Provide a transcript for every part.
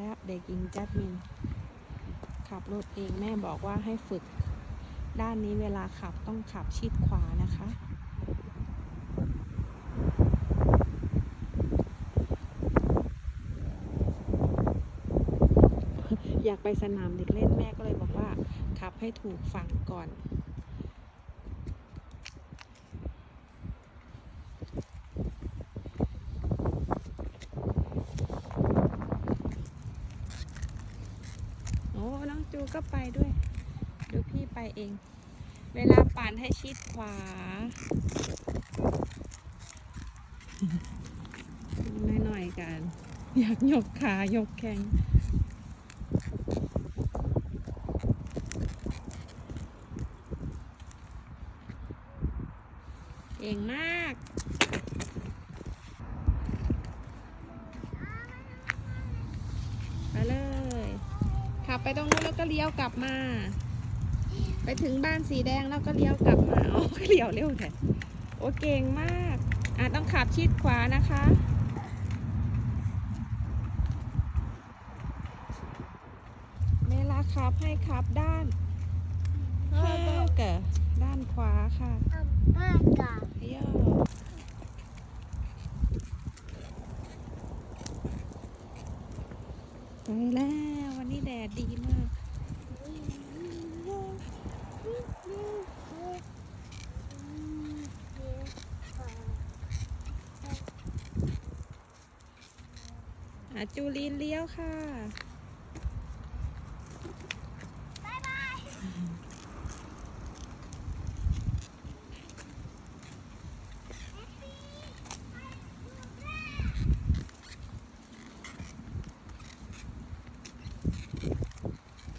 แล้วเด็กหญิงจัดมิน ขับรถเองแม่บอกว่าให้ฝึก ด้านนี้เวลาขับต้องขับชิดขวานะคะอยากไปสนามเด็กเล่นแม่ก็เลยบอกว่าขับให้ถูกฝั่งก่อน โอ้น้อง จูก็ไปด้วยดูพี่ไปเอง เวลาปั่นให้ชิดขวาหน่อยๆกัน อยากยกขายกแข้งเก่งมาก ไปเลย ขับไปตรงนู้นแล้วก็เลี้ยวกลับมา ไปถึงบ้านสีแดงแล้วก็เลี้ยวกลับมาโอ้เลี้ยวเร็วแท้โอ้เก่งมากอะต้องขับชิดขวานะคะเวลาขับให้ขับด้านข้างเกะด้านขวาค่ะเยไปแล้ว นี้แดดดีมาก อาจูลีนเลี้ยวค่ะ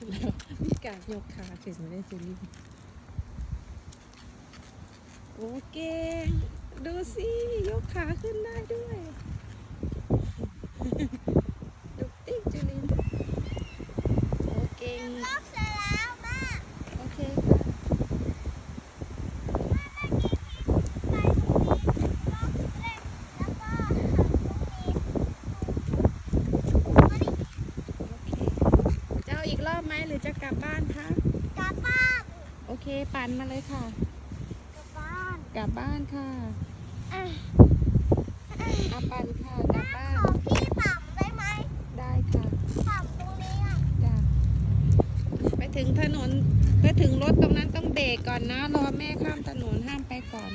แล้วมี การยกขาเสร็จไม่ได้จูลีโอเค ดูสิ ยกขาขึ้นได้ด้วย ดุกติ๊กจูลินโอเก่งโอเคค่ะโอเคจะเอาอีก รอบไหมหรือจะกลับบ้านคะโอเค ปั่นมาเลยค่ะ กลับบ้านค่ะอาปั่นค่ะกลับบ้านได้ค่ะจ้ะไปถึงถนนไปถึงรถตรงนั้นต้องเบรกก่อนนะ รอแม่ข้ามถนนห้ามไปก่อน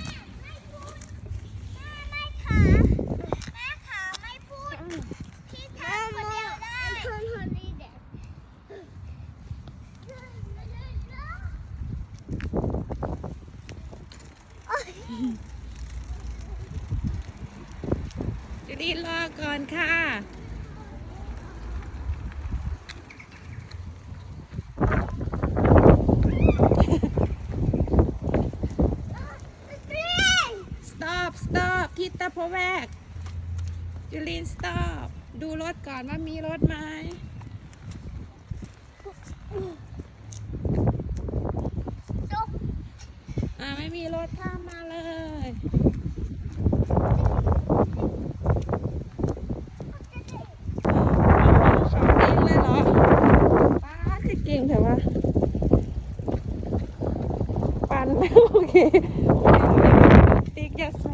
จุดีรอก่อนค่ะ stop stop ทิศตะพแวก จุลิน stop ดูรถก่อนว่ามีรถไหม อ่า ไม่มีรถข้ามมาเลยขับเองเลยเหรอป้าคือเก่งแต่ว่าปั่นโอเคติ๊กยาสู